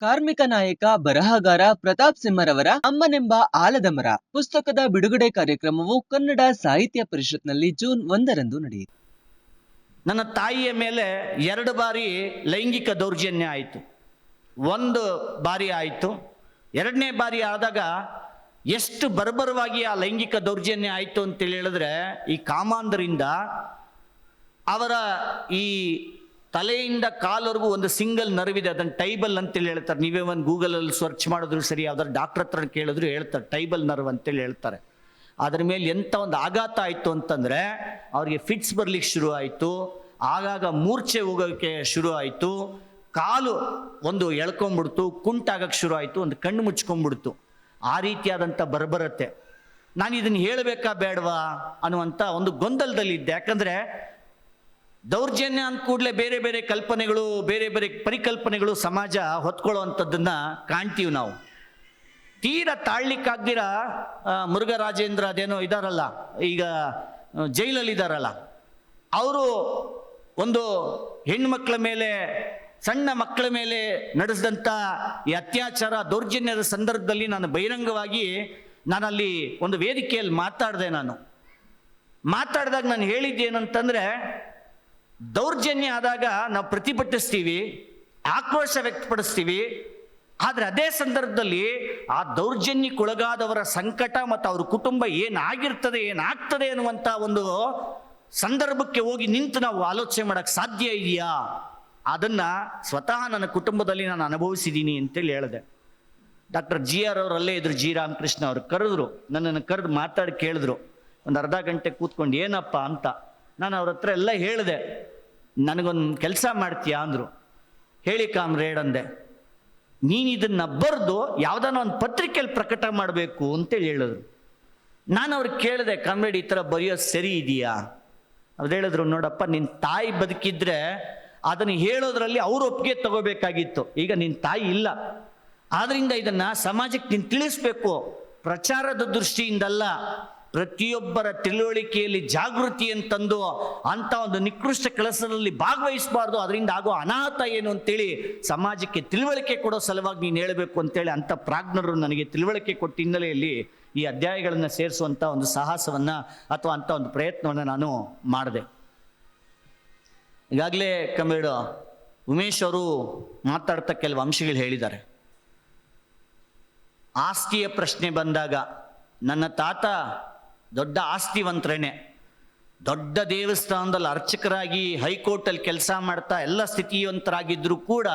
ಕಾರ್ಮಿಕ ನಾಯಕ ಬರಹಗಾರ ಪ್ರತಾಪ್ ಸಿಂಹರವರ ಅಮ್ಮನೆಂಬ ಆಲದ ಮರ. ಪುಸ್ತಕದ ಬಿಡುಗಡೆ ಕಾರ್ಯಕ್ರಮವು ಕನ್ನಡ ಸಾಹಿತ್ಯ ಪರಿಷತ್ನಲ್ಲಿ ಜೂನ್ ಒಂದರಂದು ನಡೆಯಿತು. ನನ್ನ ತಾಯಿಯ ಮೇಲೆ ಎರಡು ಬಾರಿ ಲೈಂಗಿಕ ದೌರ್ಜನ್ಯ ಆಯಿತು. ಒಂದು ಬಾರಿ ಆಯಿತು. ಎರಡನೇ ಬಾರಿ ಆದಾಗ ಎಷ್ಟು ಬರ್ಬರವಾಗಿ ಆ ಲೈಂಗಿಕ ದೌರ್ಜನ್ಯ ಆಯಿತು ಅಂತೇಳಿ ಹೇಳಿದ್ರೆ ಈ ಕಾಮಾಂಧರಿಂದ ಅವರ ಈ ತಲೆಯಿಂದ ಕಾಲವರೆಗೂ ಒಂದು ಸಿಂಗಲ್ ನರ್ವಿದೆ, ಅದನ್ನು ಟೈಬಲ್ ಅಂತೇಳಿ ಹೇಳ್ತಾರೆ. ನೀವೇ ಒಂದು ಗೂಗಲಲ್ಲಿ ಸರ್ಚ್ ಮಾಡಿದ್ರು ಸರಿ, ಯಾವ್ದಾದ್ರು ಡಾಕ್ಟರ್ ಹತ್ರ ಕೇಳಿದ್ರು ಹೇಳ್ತಾರೆ, ಟೈಬಲ್ ನರ್ವ್ ಅಂತೇಳಿ ಹೇಳ್ತಾರೆ. ಅದ್ರ ಮೇಲೆ ಎಂಥ ಒಂದು ಆಘಾತ ಆಯಿತು ಅಂತಂದರೆ, ಅವ್ರಿಗೆ ಫಿಟ್ಸ್ ಬರ್ಲಿಕ್ಕೆ ಶುರು ಆಯಿತು. ಆಗಾಗ ಮೂರ್ಛೆ ಹೋಗೋಕ್ಕೆ ಶುರು ಆಯಿತು. ಕಾಲು ಒಂದು ಎಳ್ಕೊಂಬಿಡ್ತು ಕುಂಟಾಗಕ್ಕೆ ಶುರು ಆಯಿತು, ಒಂದು ಕಣ್ಣು ಮುಚ್ಕೊಂಡ್ಬಿಡ್ತು ಆ ರೀತಿಯಾದಂಥ ಬರ್ಬರತ್ತೆ. ನಾನು ಇದನ್ನು ಹೇಳಬೇಕಾ ಬೇಡವಾ ಅನ್ನುವಂಥ ಒಂದು ಗೊಂದಲದಲ್ಲಿದ್ದೆ. ಯಾಕಂದರೆ ದೌರ್ಜನ್ಯ ಅಂದ ಕೂಡಲೇ ಬೇರೆ ಬೇರೆ ಕಲ್ಪನೆಗಳು, ಬೇರೆ ಬೇರೆ ಪರಿಕಲ್ಪನೆಗಳು ಸಮಾಜ ಹೊತ್ಕೊಳ್ಳುವಂಥದ್ದನ್ನು ಕಾಣ್ತೀವಿ ನಾವು. ತೀರ ತಾಳ್ಲಿಕ್ಕಾಗ್ದಿರ ಮುರುಘರಾಜೇಂದ್ರ ಅದೇನೋ ಇದಾರಲ್ಲ, ಈಗ ಜೈಲಲ್ಲಿ ಇದ್ದಾರಲ್ಲ ಅವರು ಒಂದು ಹೆಣ್ಮಕ್ಳ ಮೇಲೆ, ಸಣ್ಣ ಮಕ್ಕಳ ಮೇಲೆ ನಡೆಸಿದಂಥ ಈ ಅತ್ಯಾಚಾರ, ದೌರ್ಜನ್ಯದ ಸಂದರ್ಭದಲ್ಲಿ ನಾನು ಬಹಿರಂಗವಾಗಿ ನಾನಲ್ಲಿ ಒಂದು ವೇದಿಕೆಯಲ್ಲಿ ಮಾತಾಡಿದೆ ನಾನು. ಮಾತಾಡಿದಾಗ ನಾನು ಹೇಳಿದ್ದೇನಂತಂದರೆ ದೌರ್ಜನ್ಯ ಆದಾಗ ನಾವು ಪ್ರತಿಭಟಿಸ್ತೀವಿ, ಆಕ್ರೋಶ ವ್ಯಕ್ತಪಡಿಸ್ತೀವಿ. ಆದರೆ ಅದೇ ಸಂದರ್ಭದಲ್ಲಿ ಆ ದೌರ್ಜನ್ಯಕ್ಕೊಳಗಾದವರ ಸಂಕಟ ಮತ್ತು ಅವ್ರ ಕುಟುಂಬ ಏನಾಗಿರ್ತದೆ, ಏನಾಗ್ತದೆ ಅನ್ನುವಂಥ ಒಂದು ಸಂದರ್ಭಕ್ಕೆ ಹೋಗಿ ನಿಂತು ನಾವು ಆಲೋಚನೆ ಮಾಡೋಕ್ಕೆ ಸಾಧ್ಯ ಇದೆಯಾ? ಅದನ್ನು ಸ್ವತಃ ನನ್ನ ಕುಟುಂಬದಲ್ಲಿ ನಾನು ಅನುಭವಿಸಿದ್ದೀನಿ ಅಂತೇಳಿ ಹೇಳಿದೆ. ಡಾಕ್ಟರ್ ಜಿ ಆರ್ ಅವರಲ್ಲೇ ಇದ್ರು ಜಿ. ರಾಮಕೃಷ್ಣ ಅವರು ಕರೆದ್ರು, ನನ್ನನ್ನು ಕರೆದು ಮಾತಾಡಿ ಕೇಳಿದ್ರು. ಒಂದು ಅರ್ಧ ಗಂಟೆ ಕೂತ್ಕೊಂಡು, ಏನಪ್ಪ ಅಂತ. ನಾನು ಅವ್ರ ಹತ್ರ ಎಲ್ಲ ಹೇಳಿದೆ, ನನಗೊಂದು ಕೆಲಸ ಮಾಡ್ತೀಯಾ? ಅಂದರು. ಹೇಳಿ ಕಾಮ್ರೇಡ್ ಅಂದೆ, ನೀನು ಇದನ್ನು ಬರೆದು ಯಾವುದಾನ ಒಂದು ಪತ್ರಿಕೆಯಲ್ಲಿ ಪ್ರಕಟ ಮಾಡಬೇಕು ಅಂತೇಳಿ ಹೇಳಿದ್ರು. ನಾನು ಅವ್ರಿಗೆ ಕೇಳಿದೆ, ಕಾಮ್ರೇಡ್ ಈ ಥರ ಬರೆಯೋದು ಸರಿ ಇದೆಯಾ? ಅವ್ರು ಹೇಳಿದ್ರು, ನೋಡಪ್ಪ ನಿನ್ನ ತಾಯಿ ಬದುಕಿದ್ರೆ ಅದನ್ನು ಹೇಳೋದ್ರಲ್ಲಿ ಅವ್ರ ಒಪ್ಪಿಗೆ ತಗೋಬೇಕಾಗಿತ್ತು. ಈಗ ನಿನ್ನ ತಾಯಿ ಇಲ್ಲ. ಆದ್ರಿಂದ ಇದನ್ನ ಸಮಾಜಕ್ಕೆ ನೀನು ತಿಳಿಸ್ಬೇಕು. ಪ್ರಚಾರದ ದೃಷ್ಟಿಯಿಂದಲ್ಲ. ಪ್ರತಿಯೊಬ್ಬರ ತಿಳುವಳಿಕೆಯಲ್ಲಿ ಜಾಗೃತಿಯನ್ನು ತಂದು ಅಂತ ಒಂದು ನಿಕೃಷ್ಟ ಕೆಲಸದಲ್ಲಿ ಭಾಗವಹಿಸಬಾರ್ದು. ಅದರಿಂದ ಆಗೋ ಅನಾಹುತ ಏನು ಅಂತೇಳಿ ಸಮಾಜಕ್ಕೆ ತಿಳುವಳಿಕೆ ಕೊಡೋ ಸಲುವಾಗಿ ನೀನು ಹೇಳಬೇಕು ಅಂತೇಳಿ ಅಂಥ ಪ್ರಾಜ್ಞರು ನನಗೆ ತಿಳುವಳಿಕೆ ಕೊಟ್ಟ ಹಿನ್ನೆಲೆಯಲ್ಲಿ ಈ ಅಧ್ಯಾಯಗಳನ್ನು ಸೇರಿಸುವಂಥ ಒಂದು ಸಾಹಸವನ್ನು ಅಥವಾ ಅಂಥ ಒಂದು ಪ್ರಯತ್ನವನ್ನು ನಾನು ಮಾಡಿದೆ. ಈಗಾಗಲೇ ಕಮೇಡು ಉಮೇಶ್ ಅವರು ಮಾತಾಡ್ತಾ ಕೆಲವು ಅಂಶಗಳು ಹೇಳಿದ್ದಾರೆ. ಆಸ್ತಿಯ ಪ್ರಶ್ನೆ ಬಂದಾಗ, ನನ್ನ ತಾತ ದೊಡ್ಡ ಆಸ್ತಿವಂತರೇನೆ. ದೊಡ್ಡ ದೇವಸ್ಥಾನದಲ್ಲಿ ಅರ್ಚಕರಾಗಿ ಹೈಕೋರ್ಟಲ್ಲಿ ಕೆಲಸ ಮಾಡ್ತಾ ಎಲ್ಲ ಸ್ಥಿತಿವಂತರಾಗಿದ್ದರೂ ಕೂಡ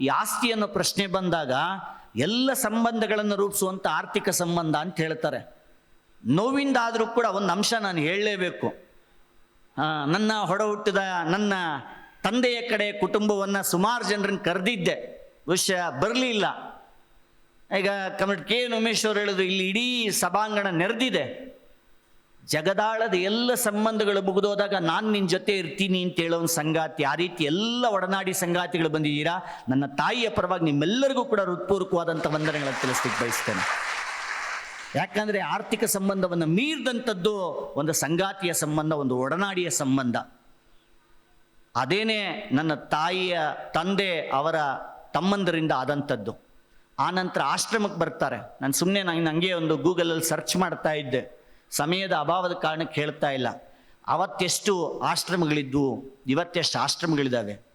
ಈ ಆಸ್ತಿ ಅನ್ನೋ ಪ್ರಶ್ನೆ ಬಂದಾಗ ಎಲ್ಲ ಸಂಬಂಧಗಳನ್ನು ರೂಪಿಸುವಂಥ ಆರ್ಥಿಕ ಸಂಬಂಧ ಅಂತ ಹೇಳ್ತಾರೆ. ನೋವಿಂದ ಆದರೂ ಕೂಡ ಒಂದು ಅಂಶ ನಾನು ಹೇಳಲೇಬೇಕು. ನನ್ನ ಹೊಡ ಹುಟ್ಟಿದ ನನ್ನ ತಂದೆಯ ಕಡೆ ಕುಟುಂಬವನ್ನು ಸುಮಾರು ಜನರನ್ನು ಕರೆದಿದ್ದೆ. ವಿಷಯ ಬರಲಿಲ್ಲ. ಈಗ ಕಮಿಟ್ ಕೆ ಎನ್ ಉಮೇಶ್ ಅವರು ಹೇಳಿದ್ರು ಇಲ್ಲಿ ಇಡೀ ಸಭಾಂಗಣ ನೆರೆದಿದೆ. ಜಗದಾಳದ ಎಲ್ಲ ಸಂಬಂಧಗಳು ಮುಗಿದೋದಾಗ ನಾನು ನಿನ್ನ ಜೊತೆ ಇರ್ತೀನಿ ಅಂತ ಹೇಳೋ ಒಂದು ಸಂಗಾತಿ, ಆ ರೀತಿ ಎಲ್ಲ ಒಡನಾಡಿ ಸಂಗಾತಿಗಳು ಬಂದಿದ್ದೀರಾ? ನನ್ನ ತಾಯಿಯ ಪರವಾಗಿ ನಿಮ್ಮೆಲ್ಲರಿಗೂ ಕೂಡ ಹೃತ್ಪೂರ್ವಕವಾದಂಥ ವಂದನೆಗಳನ್ನು ತಿಳಿಸ್ಲಿಕ್ಕೆ ಬಯಸ್ತೇನೆ. ಯಾಕಂದರೆ ಆರ್ಥಿಕ ಸಂಬಂಧವನ್ನು ಮೀರಿದಂಥದ್ದು ಒಂದು ಸಂಗಾತಿಯ ಸಂಬಂಧ, ಒಂದು ಒಡನಾಡಿಯ ಸಂಬಂಧ. ಅದೇನೇ ನನ್ನ ತಾಯಿಯ ತಂದೆ ಅವರ ತಮ್ಮಂದರಿಂದ ಆದಂಥದ್ದು. ಆ ನಂತರ ಆಶ್ರಮಕ್ಕೆ ಬರ್ತಾರೆ. ನಾನು ಸುಮ್ಮನೆ ನಾನು ಹಂಗೆ ಒಂದು ಗೂಗಲಲ್ಲಿ ಸರ್ಚ್ ಮಾಡ್ತಾ ಇದ್ದೆ. ಸಮಯದ ಅಭಾವದ ಕಾರಣಕ್ಕೆ ಹೇಳ್ತಾ ಇಲ್ಲ. ಅವತ್ತೆಷ್ಟು ಆಶ್ರಮಗಳಿದ್ವು ಇವತ್ತೆಷ್ಟು ಆಶ್ರಮಗಳಿದ್ದಾವೆ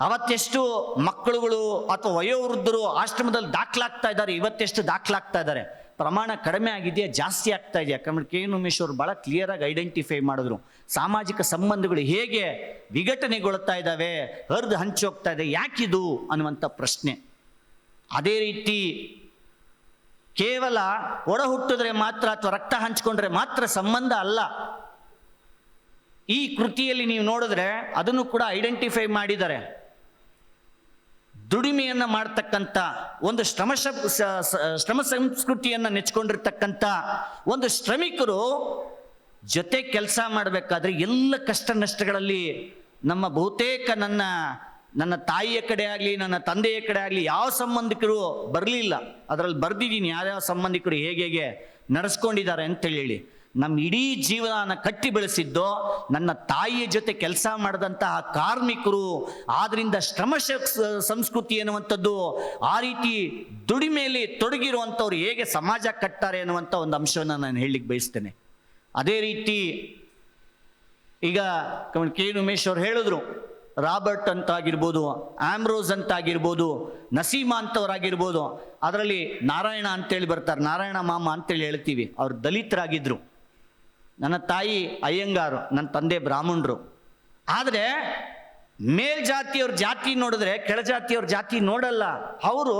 ಅವತ್ತೆಷ್ಟು ಮಕ್ಕಳುಗಳು ಅಥವಾ ವಯೋವೃದ್ಧರು ಆಶ್ರಮದಲ್ಲಿ ದಾಖಲಾಗ್ತಾ ಇದ್ದಾರೆ, ಇವತ್ತೆಷ್ಟು ದಾಖಲಾಗ್ತಾ ಇದ್ದಾರೆ. ಪ್ರಮಾಣ ಕಡಿಮೆ ಆಗಿದೆಯಾ, ಜಾಸ್ತಿ ಆಗ್ತಾ ಇದೆಯಾ? ಯಾಕಂದ್ರೆ ಕೆ. ಉಮೇಶ್ ಅವರು ಭಾಳ ಕ್ಲಿಯರಾಗಿ ಐಡೆಂಟಿಫೈ ಮಾಡಿದ್ರು. ಸಾಮಾಜಿಕ ಸಂಬಂಧಗಳು ಹೇಗೆ ವಿಘಟನೆಗೊಳ್ತಾ ಇದ್ದಾವೆ, ಹರಿದು ಹಂಚೋಗ್ತಾ ಇದೆ, ಯಾಕಿದು ಅನ್ನುವಂಥ ಪ್ರಶ್ನೆ. ಅದೇ ರೀತಿ ಕೇವಲ ಒಡ ಹುಟ್ಟಿದ್ರೆ ಮಾತ್ರ ಅಥವಾ ರಕ್ತ ಹಂಚಿಕೊಂಡ್ರೆ ಮಾತ್ರ ಸಂಬಂಧ ಅಲ್ಲ. ಈ ಕೃತಿಯಲ್ಲಿ ನೀವು ನೋಡಿದ್ರೆ ಅದನ್ನು ಕೂಡ ಐಡೆಂಟಿಫೈ ಮಾಡಿದ್ದಾರೆ. ದುಡಿಮೆಯನ್ನು ಮಾಡ್ತಕ್ಕಂಥ ಒಂದು ಶ್ರಮ ಶ್ರಮ ಸಂಸ್ಕೃತಿಯನ್ನು ನೆಚ್ಕೊಂಡಿರ್ತಕ್ಕಂಥ ಒಂದು ಶ್ರಮಿಕರು ಜೊತೆ ಕೆಲಸ ಮಾಡಬೇಕಾದ್ರೆ ಎಲ್ಲ ಕಷ್ಟ ನಷ್ಟಗಳಲ್ಲಿ ನಮ್ಮ ಬಹುತೇಕ ನನ್ನ ನನ್ನ ತಾಯಿಯ ಕಡೆ ಆಗಲಿ, ನನ್ನ ತಂದೆಯ ಕಡೆ ಆಗಲಿ ಯಾವ ಸಂಬಂಧಿಕರು ಬರಲಿಲ್ಲ. ಅದರಲ್ಲಿ ಬರೆದಿದ್ದೀನಿ ಯಾವ್ಯಾವ ಸಂಬಂಧಿಕರು ಹೇಗೆ ಹೇಗೆ ನಡೆಸ್ಕೊಂಡಿದ್ದಾರೆ ಅಂತೇಳಿ ಹೇಳಿ. ನಮ್ಮ ಇಡೀ ಜೀವನ ಕಟ್ಟಿ ಬೆಳೆಸಿದ್ದು ನನ್ನ ತಾಯಿಯ ಜೊತೆ ಕೆಲಸ ಮಾಡಿದಂತಹ ಕಾರ್ಮಿಕರು, ಆದ್ರಿಂದ ಶ್ರಮ ಸಂಸ್ಕೃತಿ ಎನ್ನುವಂಥದ್ದು ಆ ರೀತಿ ದುಡಿಮೆಯಲ್ಲಿ ತೊಡಗಿರುವಂಥವ್ರು ಹೇಗೆ ಸಮಾಜ ಕಟ್ತಾರೆ ಅನ್ನುವಂಥ ಒಂದು ಅಂಶವನ್ನು ನಾನು ಹೇಳಲಿಕ್ಕೆ ಬಯಸ್ತೇನೆ. ಅದೇ ರೀತಿ ಈಗ ಕೆ ಉಮೇಶ್ ಅವರು ಹೇಳಿದ್ರು ರಾಬರ್ಟ್ ಅಂತ ಆಗಿರ್ಬೋದು ಆಮ್ರೋಸ್ ಅಂತ ಆಗಿರ್ಬೋದು ನಸೀಮಾ ಅಂತವರಾಗಿರ್ಬೋದು, ಅದರಲ್ಲಿ ನಾರಾಯಣ ಅಂತೇಳಿ ಬರ್ತಾರೆ. ನಾರಾಯಣ ಮಾಮ ಅಂತೇಳಿ ಹೇಳ್ತೀವಿ. ಅವ್ರು ದಲಿತರಾಗಿದ್ದರು ನನ್ನ ತಾಯಿ ಅಯ್ಯಂಗಾರು, ನನ್ನ ತಂದೆ ಬ್ರಾಹ್ಮಣರು. ಆದರೆ ಮೇಲ್ಜಾತಿಯವ್ರ ಜಾತಿ ನೋಡಿದ್ರೆ ಕೆಳಜಾತಿಯವ್ರ ಜಾತಿ ನೋಡಲ್ಲ. ಅವರು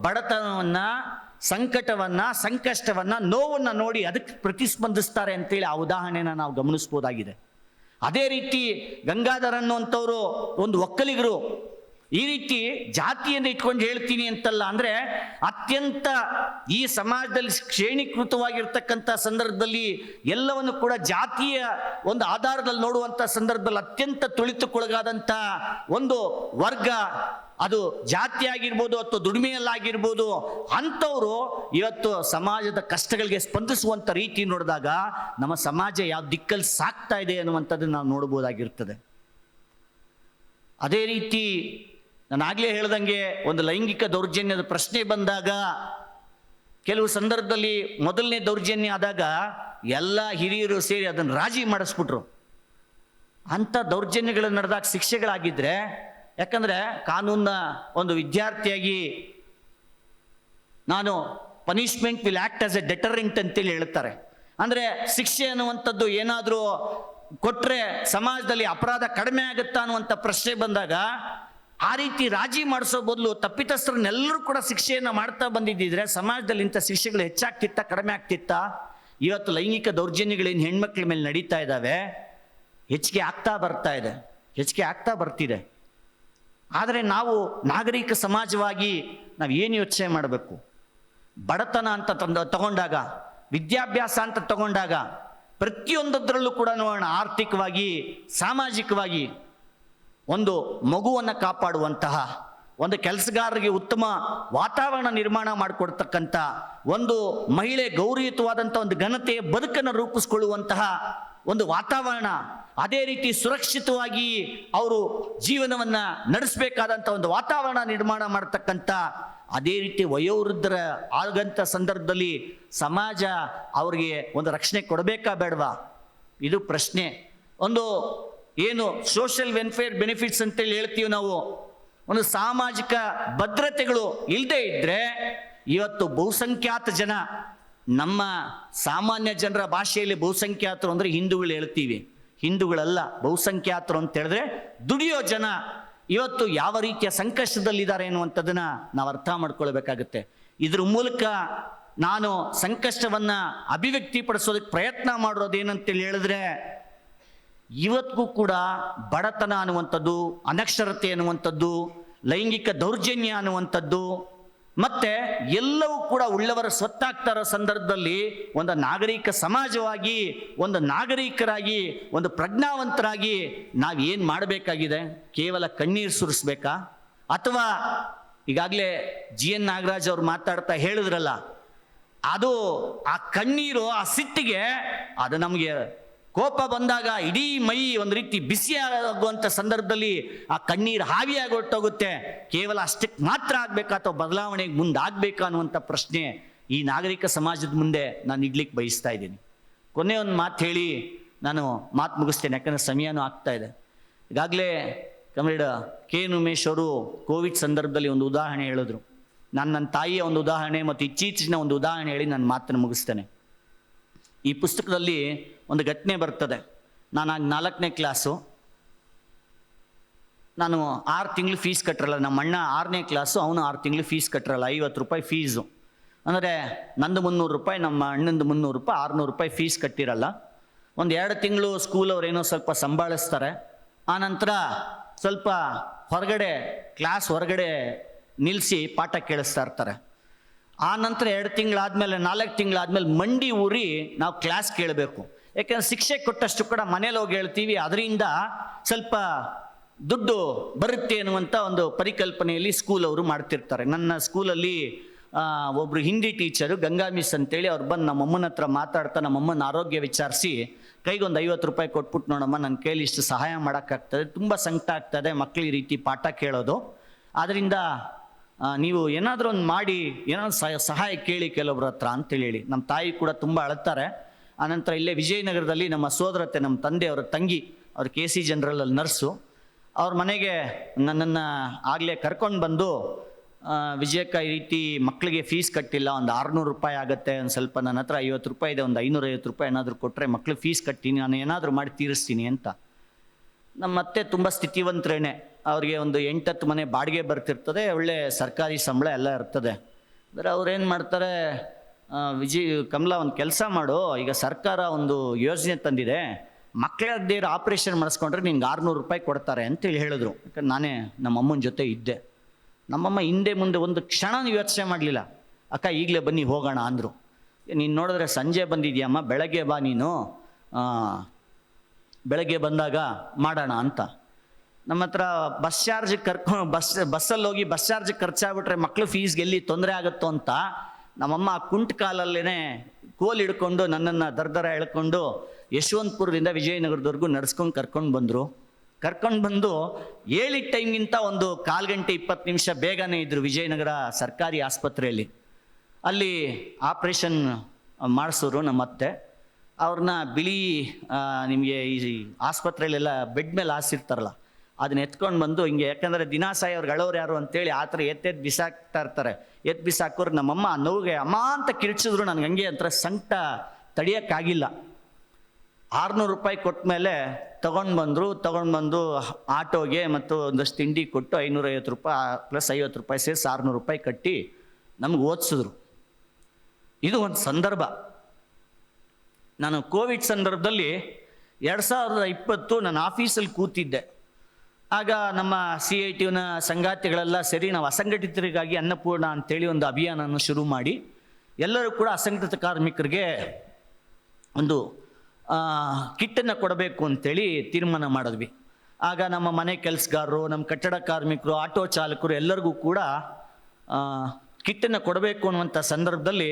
ಬಡತನವನ್ನ, ಸಂಕಟವನ್ನ, ಸಂಕಷ್ಟವನ್ನ, ನೋವನ್ನ ನೋಡಿ ಅದಕ್ಕೆ ಪ್ರತಿಸ್ಪಂದಿಸ್ತಾರೆ ಅಂತೇಳಿ ಆ ಉದಾಹರಣೆನ ನಾವು ಗಮನಿಸ್ಬೋದಾಗಿದೆ. ಅದೇ ರೀತಿ ಗಂಗಾಧರ ಅನ್ನುವಂಥವರು ಒಂದು ಒಕ್ಕಲಿಗರು. ಈ ರೀತಿ ಜಾತಿಯನ್ನು ಇಟ್ಕೊಂಡು ಹೇಳ್ತೀನಿ ಅಂತಲ್ಲ ಅಂದ್ರೆ ಅತ್ಯಂತ ಈ ಸಮಾಜದಲ್ಲಿ ಶ್ರೇಣೀಕೃತವಾಗಿರ್ತಕ್ಕಂಥ ಸಂದರ್ಭದಲ್ಲಿ ಎಲ್ಲವನ್ನು ಕೂಡ ಜಾತಿಯ ಒಂದು ಆಧಾರದಲ್ಲಿ ನೋಡುವಂಥ ಸಂದರ್ಭದಲ್ಲಿ ಅತ್ಯಂತ ತುಳಿತಕ್ಕೊಳಗಾದಂಥ ಒಂದು ವರ್ಗ ಅದು ಜಾತಿ ಆಗಿರ್ಬೋದು ಅಥವಾ ದುಡಿಮೆಯಲ್ಲಾಗಿರ್ಬೋದು ಅಂಥವರು ಇವತ್ತು ಸಮಾಜದ ಕಷ್ಟಗಳಿಗೆ ಸ್ಪಂದಿಸುವಂಥ ರೀತಿ ನೋಡಿದಾಗ ನಮ್ಮ ಸಮಾಜ ಯಾವ ದಿಕ್ಕಲ್ಲಿ ಸಾಕ್ತಾ ಇದೆ ಅನ್ನುವಂಥದ್ದನ್ನು ನಾವು ನೋಡ್ಬೋದಾಗಿರ್ತದೆ. ಅದೇ ರೀತಿ ನಾನು ಆಗಲೇ ಹೇಳ್ದಂಗೆ ಒಂದು ಲೈಂಗಿಕ ದೌರ್ಜನ್ಯದ ಪ್ರಶ್ನೆ ಬಂದಾಗ ಕೆಲವು ಸಂದರ್ಭದಲ್ಲಿ ಮೊದಲನೇ ದೌರ್ಜನ್ಯ ಆದಾಗ ಎಲ್ಲ ಹಿರಿಯರು ಸೇರಿ ಅದನ್ನು ರಾಜಿ ಮಾಡಿಸ್ಬಿಟ್ರು. ಅಂಥ ದೌರ್ಜನ್ಯಗಳು ನಡೆದಾಗ ಶಿಕ್ಷೆಗಳಾಗಿದ್ರೆ ಯಾಕಂದ್ರೆ ಕಾನೂನ ಒಂದು ವಿದ್ಯಾರ್ಥಿಯಾಗಿ ನಾನು punishment will act as a deterrent ಅಂತೇಳಿ ಹೇಳ್ತಾರೆ ಅಂದರೆ ಶಿಕ್ಷೆ ಅನ್ನುವಂಥದ್ದು ಏನಾದರೂ ಕೊಟ್ಟರೆ ಸಮಾಜದಲ್ಲಿ ಅಪರಾಧ ಕಡಿಮೆ ಆಗುತ್ತಾ ಅನ್ನುವಂಥ ಪ್ರಶ್ನೆ ಬಂದಾಗ ಆ ರೀತಿ ರಾಜಿ ಮಾಡಿಸೋ ಬದಲು ತಪ್ಪಿತಸ್ಥರನ್ನೆಲ್ಲರೂ ಕೂಡ ಶಿಕ್ಷೆಯನ್ನು ಮಾಡ್ತಾ ಬಂದಿದ್ದಿದ್ರೆ ಸಮಾಜದಲ್ಲಿ ಇಂಥ ಶಿಕ್ಷೆಗಳು ಹೆಚ್ಚಾಗ್ತಿತ್ತಾ, ಕಡಿಮೆ ಆಗ್ತಿತ್ತಾ? ಇವತ್ತು ಲೈಂಗಿಕ ದೌರ್ಜನ್ಯಗಳೇನು ಹೆಣ್ಮಕ್ಳ ಮೇಲೆ ನಡೀತಾ ಇದ್ದಾವೆ ಹೆಚ್ಚಿಗೆ ಆಗ್ತಾ ಬರ್ತಾ ಇದೆ. ಹೆಚ್ಚಿಗೆ ಆಗ್ತಾ ಬರ್ತಿದೆ. ಆದರೆ ನಾವು ನಾಗರಿಕ ಸಮಾಜವಾಗಿ ನಾವು ಏನು ಯೋಚನೆ ಮಾಡಬೇಕು? ಬಡತನ ಅಂತ ತಂದ, ತಗೊಂಡಾಗ, ವಿದ್ಯಾಭ್ಯಾಸ ಅಂತ ತಗೊಂಡಾಗ ಪ್ರತಿಯೊಂದರಲ್ಲೂ ಕೂಡ ನೋಡೋಣ, ಆರ್ಥಿಕವಾಗಿ, ಸಾಮಾಜಿಕವಾಗಿ ಒಂದು ಮಗುವನ್ನು ಕಾಪಾಡುವಂತಹ, ಒಂದು ಕೆಲಸಗಾರರಿಗೆ ಉತ್ತಮ ವಾತಾವರಣ ನಿರ್ಮಾಣ ಮಾಡಿಕೊಡ್ತಕ್ಕಂಥ ಒಂದು ಮಹಿಳೆ ಗೌರವಯುತವಾದಂಥ ಒಂದು ಘನತೆಯ ಬದುಕನ್ನು ರೂಪಿಸ್ಕೊಳ್ಳುವಂತಹ ಒಂದು ವಾತಾವರಣ ಅದೇ ರೀತಿ ಸುರಕ್ಷಿತವಾಗಿ ಅವರು ಜೀವನವನ್ನ ನಡೆಸಬೇಕಾದಂಥ ಒಂದು ವಾತಾವರಣ ನಿರ್ಮಾಣ ಮಾಡತಕ್ಕಂಥ ಅದೇ ರೀತಿ ವಯೋವೃದ್ಧರ ಆಗಂತ ಸಂದರ್ಭದಲ್ಲಿ ಸಮಾಜ ಅವರಿಗೆ ಒಂದು ರಕ್ಷಣೆ ಕೊಡಬೇಕಾ ಬೇಡವಾ? ಇದು ಪ್ರಶ್ನೆ. ಒಂದು ಏನು ಸೋಷಿಯಲ್ ವೆಲ್ಫೇರ್ ಬೆನಿಫಿಟ್ಸ್ ಅಂತೇಳಿ ಹೇಳ್ತೀವಿ ನಾವು. ಒಂದು ಸಾಮಾಜಿಕ ಭದ್ರತೆಗಳು ಇಲ್ಲದೆ ಇದ್ದರೆ ಇವತ್ತು ಬಹುಸಂಖ್ಯಾತ ಜನ ನಮ್ಮ ಸಾಮಾನ್ಯ ಜನರ ಭಾಷೆಯಲ್ಲಿ ಬಹುಸಂಖ್ಯಾತರು ಅಂದ್ರೆ ಹಿಂದೂಗಳು ಹೇಳ್ತೀವಿ. ಹಿಂದೂಗಳಲ್ಲ, ಬಹುಸಂಖ್ಯಾತರು ಅಂತ ಹೇಳಿದ್ರೆ ದುಡಿಯೋ ಜನ ಇವತ್ತು ಯಾವ ರೀತಿಯ ಸಂಕಷ್ಟದಲ್ಲಿದ್ದಾರೆ ಅನ್ನುವಂಥದ್ದನ್ನ ನಾವು ಅರ್ಥ ಮಾಡ್ಕೊಳ್ಬೇಕಾಗುತ್ತೆ. ಇದ್ರ ಮೂಲಕ ನಾನು ಸಂಕಷ್ಟವನ್ನ ಅಭಿವ್ಯಕ್ತಿಪಡಿಸೋದಕ್ಕೆ ಪ್ರಯತ್ನ ಮಾಡೋದೇನಂತೇಳಿ ಹೇಳಿದ್ರೆ ಇವತ್ತಿಗೂ ಕೂಡ ಬಡತನ ಅನ್ನುವಂಥದ್ದು, ಅನಕ್ಷರತೆ ಅನ್ನುವಂಥದ್ದು, ಲೈಂಗಿಕ ದೌರ್ಜನ್ಯ ಅನ್ನುವಂಥದ್ದು ಮತ್ತೆ ಎಲ್ಲವೂ ಕೂಡ ಉಳ್ಳವರ ಸ್ವತ್ತಾಗ್ತಾ ಇರೋ ಸಂದರ್ಭದಲ್ಲಿ ಒಂದು ನಾಗರಿಕ ಸಮಾಜವಾಗಿ, ಒಂದು ನಾಗರಿಕರಾಗಿ, ಒಂದು ಪ್ರಜ್ಞಾವಂತರಾಗಿ ನಾವು ಏನು ಮಾಡಬೇಕಾಗಿದೆ? ಕೇವಲ ಕಣ್ಣೀರು ಸುರಿಸ್ಬೇಕಾ? ಅಥವಾ ಈಗಾಗಲೇ ಜಿ ಎನ್ ನಾಗರಾಜ್ ಅವ್ರು ಮಾತಾಡ್ತಾ ಹೇಳಿದ್ರಲ್ಲ, ಅದು ಆ ಕಣ್ಣೀರು, ಆ ಸಿಟ್ಟಿಗೆ ಅದು ನಮಗೆ ಕೋಪ ಬಂದಾಗ ಇಡೀ ಮೈ ಒಂದು ರೀತಿ ಬಿಸಿ ಆಗುವಂಥ ಸಂದರ್ಭದಲ್ಲಿ ಆ ಕಣ್ಣೀರು ಹಾವಿಯಾಗಿ ಹೊಟ್ಟೋಗುತ್ತೆ ಕೇವಲ ಅಷ್ಟಕ್ಕೆ ಮಾತ್ರ ಆಗಬೇಕಾ ಅಥವಾ ಬದಲಾವಣೆಗೆ ಮುಂದಾಗಬೇಕಾ ಅನ್ನುವಂಥ ಪ್ರಶ್ನೆ ಈ ನಾಗರಿಕ ಸಮಾಜದ ಮುಂದೆ ನಾನು ಇಡ್ಲಿಕ್ಕೆ ಬಯಸ್ತಾ ಇದ್ದೀನಿ. ಕೊನೆ ಒಂದು ಮಾತು ಹೇಳಿ ನಾನು ಮಾತು ಮುಗಿಸ್ತೇನೆ, ಯಾಕಂದರೆ ಸಮಯನೂ ಆಗ್ತಾ ಇದೆ. ಈಗಾಗಲೇ ಕಮರೇಡ ಕೆ ಎನ್ ಉಮೇಶ್ ಅವರು ಕೋವಿಡ್ ಸಂದರ್ಭದಲ್ಲಿ ಒಂದು ಉದಾಹರಣೆ ಹೇಳಿದ್ರು. ನಾನು ನನ್ನ ತಾಯಿಯ ಒಂದು ಉದಾಹರಣೆ ಮತ್ತು ಇತ್ತೀಚಿನ ಒಂದು ಉದಾಹರಣೆ ಹೇಳಿ ನನ್ನ ಮಾತನ್ನು ಮುಗಿಸ್ತೇನೆ. ಈ ಪುಸ್ತಕದಲ್ಲಿ ಒಂದು ಘಟನೆ ಬರ್ತದೆ. ನಾನು ನಾಲ್ಕನೇ ಕ್ಲಾಸು ನಾನು ಆರು ತಿಂಗಳು ಫೀಸ್ ಕಟ್ಟಿರಲ್ಲ ನಮ್ಮ ಅಣ್ಣ ಆರನೇ ಕ್ಲಾಸು ಅವನು ಆರು ತಿಂಗಳು ಫೀಸ್ ಕಟ್ಟಿರಲ್ಲ ಐವತ್ತು ರೂಪಾಯಿ ಫೀಸು ಅಂದರೆ ನಂದು ಮುನ್ನೂರು ರೂಪಾಯಿ, ನಮ್ಮ ಅಣ್ಣಂದು ಮುನ್ನೂರು ರೂಪಾಯಿ, ಆರುನೂರು ರೂಪಾಯಿ ಫೀಸ್ ಕಟ್ಟಿರಲ್ಲ. ಒಂದು ಎರಡು ತಿಂಗಳು ಸ್ಕೂಲ್ ಏನೋ ಸ್ವಲ್ಪ ಸಂಭಾಳಿಸ್ತಾರೆ. ಆನಂತರ ಸ್ವಲ್ಪ ಹೊರಗಡೆ ಕ್ಲಾಸ್ ಹೊರಗಡೆ ನಿಲ್ಲಿಸಿ ಪಾಠ ಕೇಳಿಸ್ತಾ ಇರ್ತಾರೆ. ಆ ನಂತರ ಎರಡು ತಿಂಗಳಾದ್ಮೇಲೆ, ನಾಲ್ಕು ತಿಂಗಳಾದ್ಮೇಲೆ ಮಂಡಿ ಊರಿ ನಾವು ಕ್ಲಾಸ್ ಕೇಳಬೇಕು. ಯಾಕಂದ್ರೆ ಶಿಕ್ಷೆ ಕೊಟ್ಟಷ್ಟು ಕೂಡ ಮನೇಲಿ ಹೋಗಿ ಹೇಳ್ತೀವಿ, ಅದರಿಂದ ಸ್ವಲ್ಪ ದುಡ್ಡು ಬರುತ್ತೆ ಅನ್ನುವಂಥ ಒಂದು ಪರಿಕಲ್ಪನೆಯಲ್ಲಿ ಸ್ಕೂಲ್ ಅವರು ಮಾಡ್ತಿರ್ತಾರೆ. ನನ್ನ ಸ್ಕೂಲಲ್ಲಿ ಒಬ್ಬರು ಹಿಂದಿ ಟೀಚರು ಗಂಗಾ ಮಿಸ್ ಅಂತೇಳಿ ಅವ್ರು ಬಂದು ನಮ್ಮಮ್ಮನ ಹತ್ರ ಮಾತಾಡ್ತಾ ನಮ್ಮಮ್ಮನ ಆರೋಗ್ಯ ವಿಚಾರಿಸಿ ಕೈಗೊಂದು ಐವತ್ತು ರೂಪಾಯಿ ಕೊಟ್ಬಿಟ್ಟು ನೋಡಮ್ಮ ನನ್ನ ಕೈಲಿ ಇಷ್ಟು ಸಹಾಯ ಮಾಡೋಕ್ಕಾಗ್ತದೆ, ತುಂಬ ಸಂಕಟ ಆಗ್ತದೆ, ಮಕ್ಳು ಈ ರೀತಿ ಪಾಠ ಕೇಳೋದು. ಆದ್ದರಿಂದ ನೀವು ಏನಾದರೂ ಒಂದು ಮಾಡಿ ಏನಾದ್ರು ಸಹಾಯ ಸಹಾಯ ಕೇಳಿ ಕೆಲವೊಬ್ರ ಹತ್ರ ಅಂತೇಳಿ. ಹೇಳಿ ನಮ್ಮ ತಾಯಿ ಕೂಡ ತುಂಬ ಅಳುತ್ತಾರೆ ಆನಂತರ ಇಲ್ಲೇ ವಿಜಯನಗರದಲ್ಲಿ ನಮ್ಮ ಸೋದರತೆ ನಮ್ಮ ತಂದೆ ಅವರ ತಂಗಿ, ಅವ್ರ ಕೆ ಸಿ ಜನರಲ್ ನರ್ಸು. ಅವ್ರ ಮನೆಗೆ ನನ್ನನ್ನು ಆಗಲೇ ಕರ್ಕೊಂಡು ಬಂದು ವಿಜಯಕ್ಕ ಈ ರೀತಿ ಮಕ್ಕಳಿಗೆ ಫೀಸ್ ಕಟ್ಟಿಲ್ಲ, ಒಂದು ಆರುನೂರು ರೂಪಾಯಿ ಆಗುತ್ತೆ, ಒಂದು ಸ್ವಲ್ಪ ನನ್ನ ಹತ್ರ ಐವತ್ತು ರೂಪಾಯಿ ಇದೆ, ಒಂದು ಐನೂರೈವತ್ತು ರೂಪಾಯಿ ಏನಾದರೂ ಕೊಟ್ಟರೆ ಮಕ್ಳಿಗೆ ಫೀಸ್ ಕಟ್ತೀನಿ ನಾನು ಏನಾದರೂ ಮಾಡಿ ತೀರಿಸ್ತೀನಿ ಅಂತ. ನಮ್ಮ ಅತ್ತೆ ತುಂಬ ಸ್ಥಿತಿವಂತರೇನೆ. ಅವ್ರಿಗೆ ಒಂದು ಎಂಟತ್ತು ಮನೆ ಬಾಡಿಗೆ ಬರ್ತಿರ್ತದೆ, ಒಳ್ಳೆ ಸರ್ಕಾರಿ ಸಂಬಳ ಎಲ್ಲ ಇರ್ತದೆ. ಅಂದರೆ ಅವ್ರೇನು ಮಾಡ್ತಾರೆ ವಿಜಿ, ಕಮಲಾ ಒಂದು ಕೆಲಸ ಮಾಡು, ಈಗ ಸರ್ಕಾರ ಒಂದು ಯೋಜನೆ ತಂದಿದೆ ಮಕ್ಕಳಾಗದೇ ಇರೋ ಆಪ್ರೇಷನ್ ಮಾಡಿಸ್ಕೊಂಡ್ರೆ ನಿಂಗೆ ಆರುನೂರು ರೂಪಾಯಿ ಕೊಡ್ತಾರೆ ಅಂತೇಳಿ ಹೇಳಿದ್ರು. ಯಾಕಂದ್ರೆ ನಾನೇ ನಮ್ಮ ಅಮ್ಮನ ಜೊತೆ ಇದ್ದೆ. ನಮ್ಮಮ್ಮ ಹಿಂದೆ ಮುಂದೆ ಒಂದು ಕ್ಷಣ ಯೋಚನೆ ಮಾಡಲಿಲ್ಲ. ಅಕ್ಕ, ಈಗಲೇ ಬನ್ನಿ, ಹೋಗೋಣ ಅಂದರು. ನೀನು ನೋಡಿದ್ರೆ ಸಂಜೆ ಬಂದಿದ್ಯಮ್ಮ ಬೆಳಗ್ಗೆ ಬಾ ನೀನು. ಬೆಳಗ್ಗೆ ಬಂದಾಗ ಮಾಡೋಣ ಅಂತ. ನಮ್ಮ ಹತ್ರ ಬಸ್ ಚಾರ್ಜ್ ಕರ್ಕೊಂಡು ಬಸ್ ಬಸ್ಸಲ್ಲಿ ಹೋಗಿ ಬಸ್ ಚಾರ್ಜ್ ಖರ್ಚಾಗ್ಬಿಟ್ರೆ ಮಕ್ಳು ಫೀಸ್ಗೆ ಎಲ್ಲಿ ತೊಂದರೆ ಆಗುತ್ತೋ ಅಂತ ನಮ್ಮಮ್ಮ ಕುಂಟ್ ಕಾಲಲ್ಲೇ ಕೋಲ್ ಹಿಡ್ಕೊಂಡು ನನ್ನನ್ನು ದರ್ದರ ಎಳ್ಕೊಂಡು ಯಶವಂತಪುರದಿಂದ ವಿಜಯನಗರದವರೆಗೂ ನಡ್ಸ್ಕೊಂಡು ಕರ್ಕೊಂಡು ಬಂದರು. ಕರ್ಕೊಂಡು ಬಂದು ಹೇಳಿದ ಟೈಮ್ಗಿಂತ ಒಂದು ಕಾಲು ಗಂಟೆ ಇಪ್ಪತ್ತು ನಿಮಿಷ ಬೇಗನೆ ಇದ್ದರು ವಿಜಯನಗರ ಸರ್ಕಾರಿ ಆಸ್ಪತ್ರೆಯಲ್ಲಿ. ಅಲ್ಲಿ ಆಪ್ರೇಷನ್ ಮಾಡಿಸೋರು ನಮ್ಮ ಅತ್ತೆ ಅವ್ರನ್ನ ಬಿಳಿ ನಿಮಗೆ ಈ ಆಸ್ಪತ್ರೆಯಲ್ಲೆಲ್ಲ ಬೆಡ್ ಮೇಲೆ ಹಾಸಿರ್ತಾರಲ್ಲ ಅದನ್ನ ಎತ್ಕೊಂಡು ಬಂದು ಹಿಂಗೆ, ಯಾಕಂದರೆ ದಿನಾಸಾಯಿ ಅವ್ರಿಗೆ ಅಳೋರು ಯಾರು ಅಂತೇಳಿ ಆ ಥರ ಎತ್ತೆದ್ ಬಿಸಾಕ್ತಾ ಇರ್ತಾರೆ. ಎತ್ ಬಿಸಾಕೋರು ನಮ್ಮಮ್ಮ ನೋವಿಗೆ, ಅಮ್ಮ ಅಂತ ಕಿರ್ಚಿದ್ರು ನನಗೆ ಹಂಗೆ ಅಂತ ಸಂಕಟ ತಡಿಯೋಕ್ಕಾಗಿಲ್ಲ. ಆರುನೂರು ರೂಪಾಯಿ ಕೊಟ್ಟ ಮೇಲೆ ತೊಗೊಂಡು ಬಂದರು, ತೊಗೊಂಡು ಬಂದು ಆಟೋಗೆ ಮತ್ತು ಒಂದಷ್ಟು ತಿಂಡಿ ಕೊಟ್ಟು ಐನೂರೈವತ್ತು ರೂಪಾಯಿ, ಪ್ಲಸ್ ಐವತ್ತು ರೂಪಾಯಿ ಸೇರಿಸಿ ಆರುನೂರು ರೂಪಾಯಿ ಕಟ್ಟಿ ನಮ್ಗೆ ಓದಿಸಿದ್ರು. ಇದು ಒಂದು ಸಂದರ್ಭ. ನಾನು ಕೋವಿಡ್ ಸಂದರ್ಭದಲ್ಲಿ ಎರಡು ಸಾವಿರದ ಇಪ್ಪತ್ತು ನಾನು ಆಫೀಸಲ್ಲಿ ಕೂತಿದ್ದೆ. ಆಗ ನಮ್ಮ ಸಿ ಐ ಟಿನ ಸಂಗಾತಿಗಳೆಲ್ಲ ಸರಿ, ನಾವು ಅಸಂಘಟಿತರಿಗಾಗಿ ಅನ್ನಪೂರ್ಣ ಅಂತೇಳಿ ಒಂದು ಅಭಿಯಾನವನ್ನು ಶುರು ಮಾಡಿ, ಎಲ್ಲರೂ ಕೂಡ ಅಸಂಘಟಿತ ಕಾರ್ಮಿಕರಿಗೆ ಒಂದು ಕಿಟ್ಟನ್ನು ಕೊಡಬೇಕು ಅಂತೇಳಿ ತೀರ್ಮಾನ ಮಾಡಿದ್ವಿ. ಆಗ ನಮ್ಮ ಮನೆ ಕೆಲಸಗಾರರು, ನಮ್ಮ ಕಟ್ಟಡ ಕಾರ್ಮಿಕರು, ಆಟೋ ಚಾಲಕರು ಎಲ್ಲರಿಗೂ ಕೂಡ ಕಿಟ್ಟನ್ನು ಕೊಡಬೇಕು ಅನ್ನುವಂಥ ಸಂದರ್ಭದಲ್ಲಿ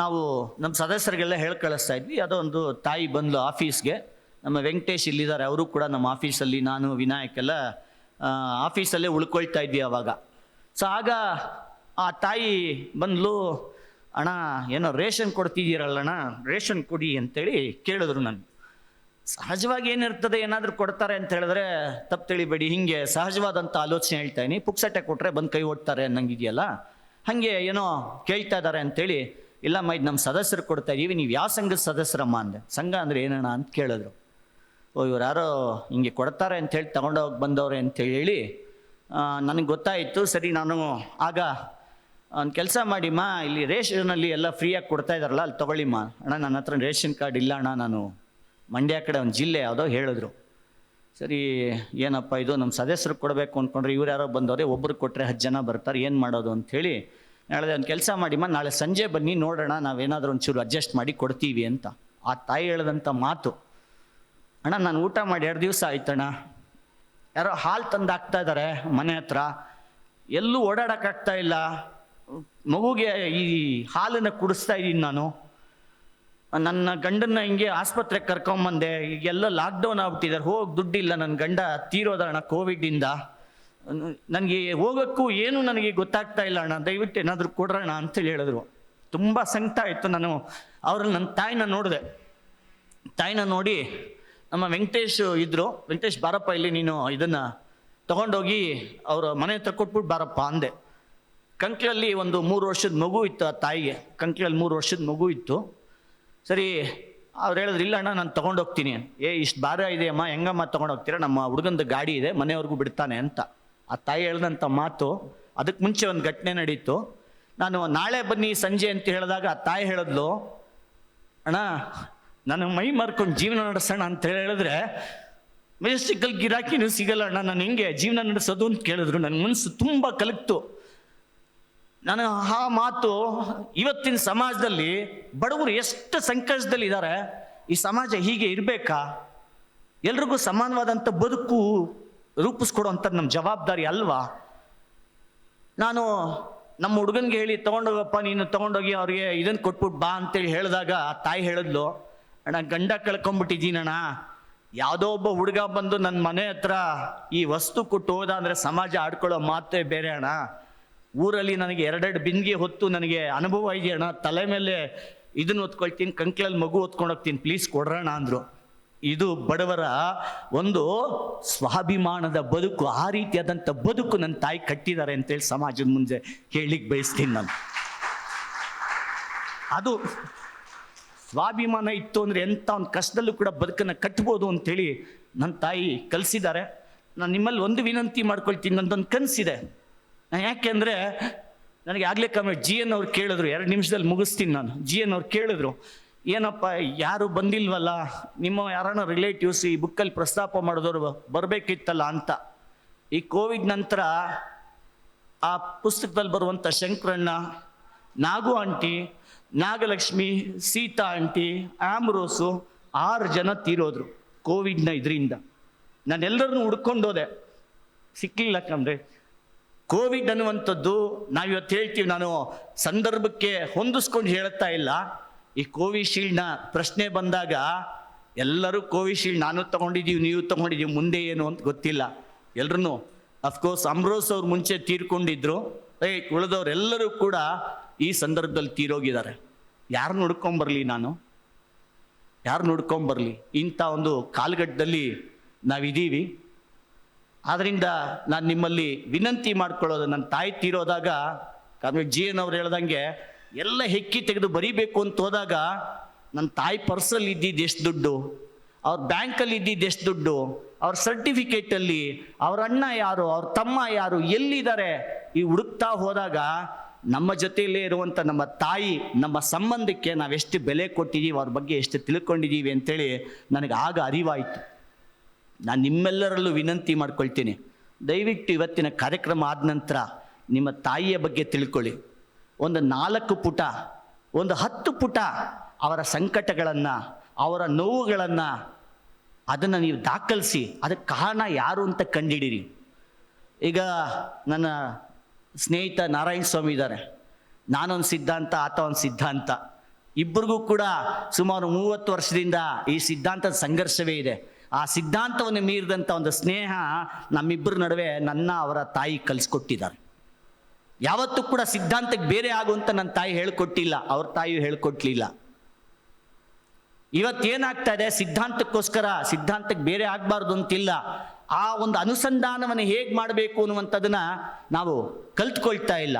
ನಾವು ನಮ್ಮ ಸದಸ್ಯರಿಗೆಲ್ಲ ಹೇಳಿ ಕಳಿಸ್ತಾ ಇದ್ವಿ ಅದೊಂದು ತಾಯಿ ಬಂದ್ಲು ಆಫೀಸ್ಗೆ ನಮ್ಮ ವೆಂಕಟೇಶ್ ಇಲ್ಲಿದ್ದಾರೆ. ಅವರು ಕೂಡ ನಮ್ಮ ಆಫೀಸಲ್ಲಿ, ನಾನು ವಿನಾಯಕ್ ಎಲ್ಲ ಆಫೀಸಲ್ಲೇ ಉಳ್ಕೊಳ್ತಾ ಇದ್ವಿ ಅವಾಗ. ಸೊ ಆಗ ಆ ತಾಯಿ ಬಂದಲು, ಅಣ್ಣ, ಏನೋ ರೇಷನ್ ಕೊಡ್ತಿದ್ದೀರಲ್ಲಣ್ಣ, ರೇಷನ್ ಕೊಡಿ ಅಂತೇಳಿ ಕೇಳಿದ್ರು ನಾನು ಸಹಜವಾಗಿ ಏನಿರ್ತದೆ, ಏನಾದರೂ ಕೊಡ್ತಾರೆ ಅಂತ ಹೇಳಿದ್ರೆ, ತಪ್ಪು ತಿಳಿಬೇಡಿ, ಹಿಂಗೆ ಸಹಜವಾದಂಥ ಆಲೋಚನೆ ಹೇಳ್ತಾ ಪುಕ್ಸಟ್ಟೆ ಕೊಟ್ಟರೆ ಬಂದು ಕೈ ಓಡ್ತಾರೆ ಅನ್ನಂಗಿದೆಯಲ್ಲ? ಹಾಗೆ ಏನೋ ಕೇಳ್ತಾ ಇದ್ದಾರೆ ಅಂತೇಳಿ, ಇಲ್ಲಮ್ಮ, ಇದು ನಮ್ಮ ಸದಸ್ಯರು ಕೊಡ್ತಾ ಇದ್ದೀವಿ ನೀವು ಯಾವ ಸಂಘದ ಸದಸ್ಯರಮ್ಮ ಅಂದೆ. ಸಂಘ ಅಂದರೆ ಏನಣ್ಣ ಅಂತ ಕೇಳಿದ್ರು. ಓ ಇವ್ರು ಯಾರೋ ಹಿಂಗೆ ಕೊಡ್ತಾರೆ ಅಂತೇಳಿ ತಗೊಂಡೋಗಿ ಬಂದವ್ರೆ ಅಂತೇಳಿ ನನಗೆ ಗೊತ್ತಾಯಿತು, ಸರಿ ನಾನು ಆಗ ಒಂದು ಕೆಲಸ ಮಾಡಿಮ್ಮ, ಇಲ್ಲಿ ರೇಷನಲ್ಲಿ ಎಲ್ಲ ಫ್ರೀಯಾಗಿ ಕೊಡ್ತಾ ಇದ್ದಾರಲ್ಲ ಅಲ್ಲಿ ತೊಗೊಳ್ಳಿಮ್ಮ. ಅಣ್ಣ, ನನ್ನ ಹತ್ರ ರೇಷನ್ ಕಾರ್ಡ್ ಇಲ್ಲ ಅಣ್ಣ, ನಾನು ಮಂಡ್ಯ ಕಡೆ ಒಂದು ಜಿಲ್ಲೆ ಯಾವುದೋ ಹೇಳಿದ್ರು. ಸರಿ, ಏನಪ್ಪ ಇದು ನಮ್ಮ ಸದಸ್ಯರು ಕೊಡಬೇಕು ಅಂದ್ಕೊಂಡ್ರೆ ಇವ್ರು ಯಾರೋ ಬಂದವ್ರೆ ಒಬ್ಬರು ಕೊಟ್ಟರೆ ಹತ್ತು ಜನ ಬರ್ತಾರೆ, ಏನು ಮಾಡೋದು ಅಂಥೇಳಿ ನಾಳೆ ಒಂದು ಕೆಲಸ ಮಾಡಿಮ್ಮ, ನಾಳೆ ಸಂಜೆ ಬನ್ನಿ ನೋಡೋಣ, ನಾವೇನಾದರೂ ಒಂಚೂರು ಅಡ್ಜಸ್ಟ್ ಮಾಡಿ ಕೊಡ್ತೀವಿ ಅಂತ. ಆ ತಾಯಿ ಹೇಳಿದಂಥ ಮಾತು. ಅಣ್ಣ, ನಾನು ಊಟ ಮಾಡಿ ಎರಡು ದಿವಸ ಆಯ್ತಣ್ಣ. ಯಾರೋ ಹಾಲು ತಂದು ಹಾಕ್ತಾ ಇದ್ದಾರೆ ಮನೆ ಹತ್ರ. ಎಲ್ಲೂ ಓಡಾಡೋಕ್ಕಾಗ್ತಾ ಇಲ್ಲ. ಮಗುಗೆ ಈ ಹಾಲನ್ನು ಕುಡಿಸ್ತಾ ಇದ್ದೀನಿ ನಾನು. ನನ್ನ ಗಂಡನ್ನ ಹಿಂಗೆ ಆಸ್ಪತ್ರೆಗೆ ಕರ್ಕೊಂಬಂದೆ. ಈಗೆಲ್ಲ ಲಾಕ್ಡೌನ್ ಆಗ್ಬಿಟ್ಟಿದ್ದಾರೆ ಹೋಗಿ ದುಡ್ಡಿಲ್ಲ ನನ್ನ ಗಂಡ ತೀರೋದಣ್ಣ ಕೋವಿಡಿಂದ ನನಗೆ ಹೋಗೋಕ್ಕೂ ಏನು ನನಗೆ ಗೊತ್ತಾಗ್ತಾ ಇಲ್ಲ ಅಣ್ಣ. ದಯವಿಟ್ಟು ಏನಾದರೂ ಕೊಡ್ರಣ ಅಂತೇಳಿ ಹೇಳಿದ್ರು. ತುಂಬ ಸಂಕಟ ಆಯಿತು. ನಾನು ಅವ್ರಲ್ಲಿ ನನ್ನ ತಾಯಿನ ನೋಡಿದೆ. ತಾಯಿನ ನೋಡಿ ನಮ್ಮ ವೆಂಕಟೇಶ್ ಇದ್ರು. ವೆಂಕಟೇಶ್ ಬಾರಪ್ಪ ಇಲ್ಲಿ ನೀನು ಇದನ್ನು ತಗೊಂಡೋಗಿ ಅವರ ಮನೆ ಹತ್ರ ಕೊಟ್ಬಿಟ್ಟು ಬಾರಪ್ಪ ಅಂದೆ. ಕಂಕ್ಳಲ್ಲಿ ಒಂದು ಮೂರು ವರ್ಷದ ಮಗು ಇತ್ತು ಆ ತಾಯಿಗೆ. ಕಂಕ್ಳಲ್ಲಿ ಮೂರು ವರ್ಷದ ಮಗು ಇತ್ತು. ಸರಿ, ಅವ್ರು ಹೇಳಿದ್ರು, ಇಲ್ಲ ಅಣ್ಣ, ನಾನು ತೊಗೊಂಡೋಗ್ತೀನಿ. ಏ, ಇಷ್ಟು ಭಾರ ಇದೆ ಅಮ್ಮ, ಹೆಂಗಮ್ಮ ತೊಗೊಂಡೋಗ್ತೀರಾ? ನಮ್ಮ ಹುಡುಗಂದು ಗಾಡಿ ಇದೆ, ಮನೆಯವ್ರಿಗೂ ಬಿಡ್ತಾನೆ ಅಂತ. ಆ ತಾಯಿ ಹೇಳ್ದಂಥ ಮಾತು ಅದಕ್ಕೆ ಮುಂಚೆ ಒಂದು ಘಟನೆ ನಡೀತು. ನಾನು ನಾಳೆ ಬನ್ನಿ ಸಂಜೆ ಅಂತ ಹೇಳಿದಾಗ ಆ ತಾಯಿ ಹೇಳಿದ್ಲು, ಅಣ್ಣ ನಾನು ಮೈ ಮಾರ್ಕೊಂಡು ಜೀವನ ನಡೆಸೋಣ ಅಂತ ಹೇಳಿದ್ರೆ ಮೆಜೆಸ್ಟಿಕಲ್ ಗಿರಾಕಿನೂ ಸಿಗಲ್ಲ ಅಣ್ಣ, ನಾನು ಹೆಂಗೆ ಜೀವನ ನಡೆಸೋದು ಅಂತ ಕೇಳಿದ್ರು. ನನ್ನ ಮನಸ್ಸು ತುಂಬ ಕಲಿತು ನಾನು ಆ ಮಾತು ಇವತ್ತಿನ ಸಮಾಜದಲ್ಲಿ ಬಡವರು ಎಷ್ಟು ಸಂಕಷ್ಟದಲ್ಲಿ ಇದ್ದಾರೆ ಈ ಸಮಾಜ ಹೀಗೆ ಇರಬೇಕಾ? ಎಲ್ರಿಗೂ ಸಮಾನವಾದಂಥ ಬದುಕು ರೂಪಿಸ್ಕೊಡುವಂಥದ್ದು ನಮ್ಮ ಜವಾಬ್ದಾರಿ ಅಲ್ವಾ? ನಾನು ನಮ್ಮ ಹುಡುಗನಿಗೆ ಹೇಳಿ ತಗೊಂಡೋಗಪ್ಪ ನೀನು ತಗೊಂಡೋಗಿ ಅವ್ರಿಗೆ ಇದನ್ನು ಕೊಟ್ಬಿಟ್ಟು ಬಾ ಅಂತೇಳಿ ಹೇಳಿದಾಗ ತಾಯಿ ಹೇಳಿದ್ಲು. ಅಣ್ಣ, ಗಂಡ ಕಳ್ಕೊಂಬಿಟ್ಟಿದ್ದೀನಣ್ಣ. ಯಾವುದೋ ಒಬ್ಬ ಹುಡುಗ ಬಂದು ನನ್ನ ಮನೆ ಹತ್ರ ಈ ವಸ್ತು ಕೊಟ್ಟು ಹೋದ ಅಂದರೆ ಸಮಾಜ ಆಡ್ಕೊಳ್ಳೋ ಮಾತೇ ಬೇರೆ ಅಣ್ಣ. ಊರಲ್ಲಿ ನನಗೆ ಎರಡೆರಡು ಬಿಂದಿಗೆ ಹೊತ್ತು ನನಗೆ ಅನುಭವ ಇದೆಯಣ್ಣ ತಲೆ ಮೇಲೆ ಇದನ್ನು ಹೊತ್ಕೊಳ್ತೀನಿ ಕಂಕ್ಲಲ್ಲಿ ಮಗು ಹೊತ್ಕೊಂಡು ಹೋಗ್ತೀನಿ ಪ್ಲೀಸ್ ಕೊಡ್ರಣ ಅಂದರು. ಇದು ಬಡವರ ಒಂದು ಸ್ವಾಭಿಮಾನದ ಬದುಕು. ಆ ರೀತಿಯಾದಂಥ ಬದುಕು ನನ್ನ ತಾಯಿ ಕಟ್ಟಿದ್ದಾರೆ ಅಂತೇಳಿ ಸಮಾಜದ ಮುಂದೆ ಹೇಳಿಕ್ ಬಯಸ್ತೀನಿ ನಾನು. ಅದು ಸ್ವಾಭಿಮಾನ ಇತ್ತು ಅಂದರೆ ಎಂಥ ಒಂದು ಕಷ್ಟದಲ್ಲೂ ಕೂಡ ಬದುಕನ್ನು ಕಟ್ಬೋದು ಅಂತೇಳಿ ನನ್ನ ತಾಯಿ ಕಲಿಸಿದ್ದಾರೆ. ನಾನು ನಿಮ್ಮಲ್ಲಿ ಒಂದು ವಿನಂತಿ ಮಾಡ್ಕೊಳ್ತೀನಿ, ನಂದೊಂದು ಕನಸಿದೆ. ಯಾಕೆಂದರೆ ನನಗೆ ಆಗಲೇ ಕಮ್ಮಿ ಜಿ ಎನ್ ಅವ್ರು ಕೇಳಿದ್ರು, ಎರಡು ನಿಮಿಷದಲ್ಲಿ ಮುಗಿಸ್ತೀನಿ ನಾನು. ಜಿ ಎನ್ ಅವ್ರು ಕೇಳಿದ್ರು, ಏನಪ್ಪ, ಯಾರು ಬಂದಿಲ್ವಲ್ಲ, ನಿಮ್ಮ ಯಾರನ್ನ ರಿಲೇಟಿವ್ಸ್ ಈ ಬುಕ್ಕಲ್ಲಿ ಪ್ರಸ್ತಾಪ ಮಾಡಿದವರು ಬರಬೇಕಿತ್ತಲ್ಲ ಅಂತ. ಈ ಕೋವಿಡ್ ನಂತರ ಆ ಪುಸ್ತಕದಲ್ಲಿ ಬರುವಂಥ ಶಂಕರಣ್ಣ ನಾಗು ಆಂಟಿ, ನಾಗಲಕ್ಷ್ಮಿ, ಸೀತಾ ಆಂಟಿ, ಆಮ್ರೋಸು ಆರು ಜನ ತೀರೋದ್ರು ಕೋವಿಡ್ನ ಇದರಿಂದ. ನಾನೆಲ್ಲರನ್ನು ಹುಡ್ಕೊಂಡೋದೆ. ಸಿಕ್ಕಲಿಲ್ಲ ಸಿಕ್ಕಿಲ್ಲ ಕಣ್ರೆ. ಕೋವಿಡ್ ಅನ್ನುವಂಥದ್ದು ನಾವಿವತ್ತು ಹೇಳ್ತೀವಿ, ನಾನು ಸಂದರ್ಭಕ್ಕೆ ಹೊಂದಿಸ್ಕೊಂಡು ಹೇಳ್ತಾ ಇಲ್ಲ. ಈ ಕೋವಿಶೀಲ್ಡ್ನ ಪ್ರಶ್ನೆ ಬಂದಾಗ ಎಲ್ಲರೂ ಕೋವಿಶೀಲ್ಡ್ ನಾನು ತಗೊಂಡಿದ್ದೀವಿ, ನೀವು ತಗೊಂಡಿದ್ದೀವಿ, ಮುಂದೆ ಏನು ಅಂತ ಗೊತ್ತಿಲ್ಲ. ಎಲ್ರೂ ಅಫ್ಕೋರ್ಸ್ ಅಮ್ರೋಸ್ ಅವ್ರು ಮುಂಚೆ ತೀರ್ಕೊಂಡಿದ್ರು. ಏ ಉಳಿದವರೆಲ್ಲರೂ ಕೂಡ ಈ ಸಂದರ್ಭದಲ್ಲಿ ತೀರೋಗಿದ್ದಾರೆ. ಯಾರು ನೋಡ್ಕೊಂಬರಲಿ ನಾನು? ಯಾರು ನೋಡ್ಕೊಂಬರಲಿ ಇಂಥ ಒಂದು ಕಾಲಘಟ್ಟದಲ್ಲಿ ನಾವಿದ್ದೀವಿ. ಆದ್ದರಿಂದ ನಾನು ನಿಮ್ಮಲ್ಲಿ ವಿನಂತಿ ಮಾಡ್ಕೊಳ್ಳೋದು ನನ್ನ ತಾಯಿ ತೀರೋದಾಗ ಕಾರಣ ಜಿ ಎನ್ ಅವ್ರು ಹೇಳ್ದಂಗೆ, ಎಲ್ಲ ಹೆಕ್ಕಿ ತೆಗೆದು ಬರಿಬೇಕು ಅಂತ ಹೋದಾಗ ನನ್ನ ತಾಯಿ ಪರ್ಸಲ್ಲಿ ಇದ್ದಿದ್ದು ಎಷ್ಟು ದುಡ್ಡು, ಅವ್ರ ಬ್ಯಾಂಕಲ್ಲಿ ಇದ್ದಿದ್ದು ಎಷ್ಟು ದುಡ್ಡು, ಅವ್ರ ಸರ್ಟಿಫಿಕೇಟಲ್ಲಿ ಅವ್ರ ಅಣ್ಣ ಯಾರು, ಅವ್ರ ತಮ್ಮ ಯಾರು, ಎಲ್ಲಿದ್ದಾರೆ? ಈ ಹುಡುಕ್ತಾ ಹೋದಾಗ ನಮ್ಮ ಜೊತೆಯಲ್ಲೇ ಇರುವಂಥ ನಮ್ಮ ತಾಯಿ, ನಮ್ಮ ಸಂಬಂಧಕ್ಕೆ ನಾವು ಎಷ್ಟು ಬೆಲೆ ಕೊಟ್ಟಿದ್ದೀವಿ ಅವ್ರ ಬಗ್ಗೆ ಎಷ್ಟು ತಿಳ್ಕೊಂಡಿದ್ದೀವಿ ಅಂತೇಳಿ ನನಗೆ ಆಗ ಅರಿವಾಯಿತು. ನಾನು ನಿಮ್ಮೆಲ್ಲರಲ್ಲೂ ವಿನಂತಿ ಮಾಡ್ಕೊಳ್ತೀನಿ. ದಯವಿಟ್ಟು ಇವತ್ತಿನ ಕಾರ್ಯಕ್ರಮ ಆದ ನಂತರ ನಿಮ್ಮ ತಾಯಿಯ ಬಗ್ಗೆ ತಿಳ್ಕೊಳ್ಳಿ. ಒಂದು ನಾಲ್ಕು ಪುಟ, ಒಂದು ಹತ್ತು ಪುಟ ಅವರ ಸಂಕಟಗಳನ್ನು, ಅವರ ನೋವುಗಳನ್ನು ಅದನ್ನು ನೀವು ದಾಖಲಿಸಿ, ಅದಕ್ಕೆ ಕಾರಣ ಯಾರು ಅಂತ ಕಂಡಿಡೀರಿ. ಈಗ ನನ್ನ ಸ್ನೇಹಿತ ನಾರಾಯಣ ಸ್ವಾಮಿ ಇದ್ದಾರೆ. ನಾನೊಂದು ಸಿದ್ಧಾಂತ, ಆತ ಒಂದು ಸಿದ್ಧಾಂತ. ಇಬ್ಬರಿಗೂ ಕೂಡ ಸುಮಾರು ಮೂವತ್ತು ವರ್ಷದಿಂದ ಈ ಸಿದ್ಧಾಂತದ ಸಂಘರ್ಷವೇ ಇದೆ. ಆ ಸಿದ್ಧಾಂತವನ್ನು ಮೀರಿದಂಥ ಒಂದು ಸ್ನೇಹ ನಮ್ಮಿಬ್ಬರ ನಡುವೆ ನನ್ನ ಅವರ ತಾಯಿ ಕಲಿಸ್ಕೊಟ್ಟಿದ್ದಾರೆ. ಯಾವತ್ತೂ ಕೂಡ ಸಿದ್ಧಾಂತಕ್ಕೆ ಬೇರೆ ಆಗುವಂತ ನನ್ನ ತಾಯಿ ಹೇಳ್ಕೊಟ್ಟಿಲ್ಲ, ಅವ್ರ ತಾಯಿಯು ಹೇಳ್ಕೊಟ್ಲಿಲ್ಲ. ಇವತ್ತೇನಾಗ್ತಾ ಇದೆ? ಸಿದ್ಧಾಂತಕ್ಕೋಸ್ಕರ ಸಿದ್ಧಾಂತಕ್ಕೆ ಬೇರೆ ಆಗಬಾರ್ದು ಅಂತಿಲ್ಲ. ಆ ಒಂದು ಅನುಸಂಧಾನವನ್ನು ಹೇಗೆ ಮಾಡಬೇಕು ಅನ್ನುವಂಥದ್ದನ್ನು ನಾವು ಕಲ್ತ್ಕೊಳ್ತಾ ಇಲ್ಲ.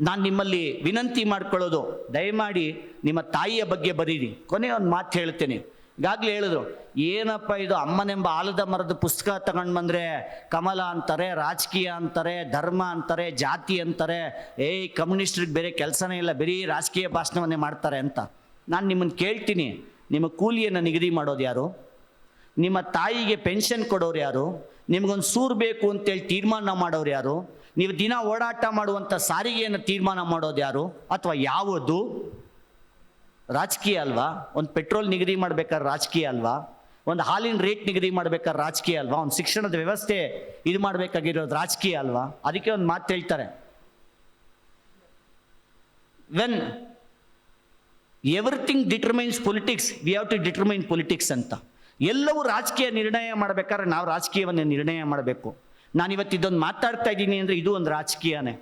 ನಾನು ನಿಮ್ಮಲ್ಲಿ ವಿನಂತಿ ಮಾಡ್ಕೊಳ್ಳೋದು, ದಯಮಾಡಿ ನಿಮ್ಮ ತಾಯಿಯ ಬಗ್ಗೆ ಬರೀರಿ. ಕೊನೆ ಒಂದು ಮಾತು ಹೇಳ್ತೇನೆ. ಈಗಾಗಲೇ ಹೇಳಿದ್ರು, ಏನಪ್ಪ ಇದು ಅಮ್ಮನೆಂಬ ಆಲದ ಮರದ ಪುಸ್ತಕ ತಗೊಂಡು ಬಂದರೆ ಕಮಲ ಅಂತಾರೆ, ರಾಜಕೀಯ ಅಂತಾರೆ, ಧರ್ಮ ಅಂತಾರೆ, ಜಾತಿ ಅಂತಾರೆ, ಏಯ್ ಕಮ್ಯುನಿಸ್ಟ್ರಿಗೆ ಬೇರೆ ಕೆಲಸನೇ ಇಲ್ಲ, ಬರೀ ರಾಜಕೀಯ ಭಾಷಣವನ್ನೇ ಮಾಡ್ತಾರೆ ಅಂತ. ನಾನು ನಿಮ್ಮನ್ನು ಕೇಳ್ತೀನಿ, ನಿಮ್ಮ ಕೂಲಿಯನ್ನು ನಿಗದಿ ಮಾಡೋದು ಯಾರು? ನಿಮ್ಮ ತಾಯಿಗೆ ಪೆನ್ಷನ್ ಕೊಡೋರು ಯಾರು? ನಿಮಗೊಂದು ಸೂರು ಬೇಕು ಅಂತೇಳಿ ತೀರ್ಮಾನ ಮಾಡೋರು ಯಾರು? ನೀವು ದಿನ ಓಡಾಟ ಮಾಡುವಂಥ ಸಾರಿಗೆಯನ್ನು ತೀರ್ಮಾನ ಮಾಡೋದು ಯಾರು? ಅಥವಾ ಯಾವುದು? ರಾಜಕೀಯ ಅಲ್ವಾ? ಒಂದು ಪೆಟ್ರೋಲ್ ನಿಗದಿ ಮಾಡ್ಬೇಕಾದ್ರೆ ರಾಜಕೀಯ ಅಲ್ವಾ? ಒಂದು ಹಾಲಿನ ರೇಟ್ ನಿಗದಿ ಮಾಡ್ಬೇಕಾದ್ರೆ ರಾಜಕೀಯ ಅಲ್ವಾ? ಒಂದು ಶಿಕ್ಷಣದ ವ್ಯವಸ್ಥೆ ಇದು ಮಾಡಬೇಕಾಗಿರೋದು ರಾಜಕೀಯ ಅಲ್ವಾ? ಅದಕ್ಕೆ ಒಂದು ಮಾತು ಹೇಳ್ತಾರೆ. When everything determines politics we have to determine politics ಅಂತ. ಎಲ್ಲವೂ ರಾಜಕೀಯ ನಿರ್ಣಯ ಮಾಡಬೇಕಾದ್ರೆ ನಾವು ರಾಜಕೀಯವನ್ನು ನಿರ್ಣಯ ಮಾಡಬೇಕು. ನಾನು ಇವತ್ತು ಇದೊಂದು ಮಾತಾಡ್ತಾ ಇದ್ದೀನಿ ಅಂದರೆ ಇದು ಒಂದು ರಾಜಕೀಯನೇ.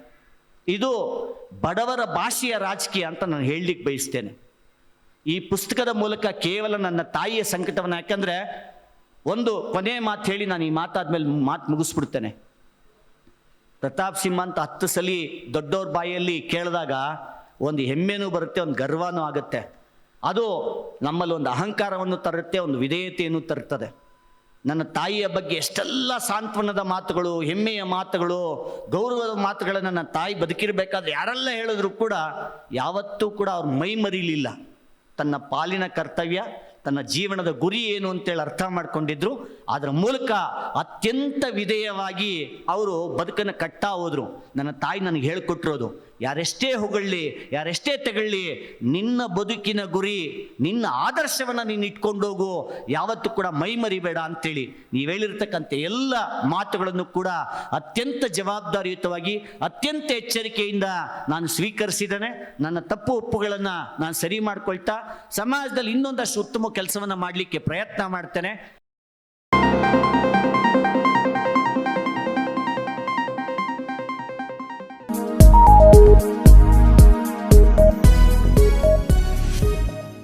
ಇದು ಬಡವರ ಭಾಷೆಯ ರಾಜಕೀಯ ಅಂತ ನಾನು ಹೇಳಲಿಕ್ಕೆ ಬಯಸ್ತೇನೆ. ಈ ಪುಸ್ತಕದ ಮೂಲಕ ಕೇವಲ ನನ್ನ ತಾಯಿಯ ಸಂಕಟವನ್ನು ಯಾಕಂದರೆ ಒಂದು ಕೊನೆ ಮಾತು ಹೇಳಿ ನಾನು ಈ ಮಾತಾದ್ಮೇಲೆ ಮಾತು ಮುಗಿಸ್ಬಿಡ್ತೇನೆ. ಪ್ರತಾಪ್ ಸಿಂಹ ಅಂತ ಹತ್ತು ಸಲ ದೊಡ್ಡವ್ರ ಬಾಯಲ್ಲಿ ಕೇಳಿದಾಗ ಒಂದು ಹೆಮ್ಮೆನೂ ಬರುತ್ತೆ, ಒಂದು ಗರ್ವನೂ ಆಗುತ್ತೆ. ಅದು ನಮ್ಮಲ್ಲಿ ಒಂದು ಅಹಂಕಾರವನ್ನು ತರುತ್ತೆ, ಒಂದು ವಿಧೇಯತೆಯನ್ನು ತರುತ್ತದೆ. ನನ್ನ ತಾಯಿಯ ಬಗ್ಗೆ ಎಷ್ಟೆಲ್ಲ ಸಾಂತ್ವನದ ಮಾತುಗಳು, ಹೆಮ್ಮೆಯ ಮಾತುಗಳು, ಗೌರವದ ಮಾತುಗಳನ್ನು ನನ್ನ ತಾಯಿ ಬದುಕಿರಬೇಕಾದ್ರೆ ಯಾರೆಲ್ಲ ಹೇಳಿದ್ರು ಕೂಡ ಯಾವತ್ತೂ ಕೂಡ ಅವ್ರ ಮೈ ಮರಿಲಿಲ್ಲ. ತನ್ನ ಪಾಲಿನ ಕರ್ತವ್ಯ, ತನ್ನ ಜೀವನದ ಗುರಿ ಏನು ಅಂತೇಳಿ ಅರ್ಥ ಮಾಡ್ಕೊಂಡಿದ್ರು. ಅದರ ಮೂಲಕ ಅತ್ಯಂತ ವಿಧೇಯವಾಗಿ ಅವರು ಬದುಕನ್ನು ಕಟ್ಟಾ ಹೋದರು. ನನ್ನ ತಾಯಿ ನನಗೆ ಹೇಳ್ಕೊಟ್ಟಿರೋದು ಯಾರೆಷ್ಟೇ ಹೊಗಳ್ಳಿ, ಯಾರೆಷ್ಟೇ ತಗೊಳ್ಳಿ, ನಿನ್ನ ಬದುಕಿನ ಗುರಿ, ನಿನ್ನ ಆದರ್ಶವನ್ನು ನೀನು ಇಟ್ಕೊಂಡೋಗು ಯಾವತ್ತೂ ಕೂಡ ಮೈ ಮರಿಬೇಡ ಅಂತೇಳಿ ನೀವು ಹೇಳಿರ್ತಕ್ಕಂಥ ಎಲ್ಲ ಮಾತುಗಳನ್ನು ಕೂಡ ಅತ್ಯಂತ ಜವಾಬ್ದಾರಿಯುತವಾಗಿ, ಅತ್ಯಂತ ಎಚ್ಚರಿಕೆಯಿಂದ ನಾನು ಸ್ವೀಕರಿಸಿದ್ದೇನೆ. ನನ್ನ ತಪ್ಪು ಒಪ್ಪುಗಳನ್ನು ನಾನು ಸರಿ ಮಾಡ್ಕೊಳ್ತಾ, ಸಮಾಜದಲ್ಲಿ ಇನ್ನೊಂದಷ್ಟು ಉತ್ತಮ ಕೆಲಸವನ್ನು ಮಾಡಲಿಕ್ಕೆ ಪ್ರಯತ್ನ ಮಾಡ್ತೇನೆ.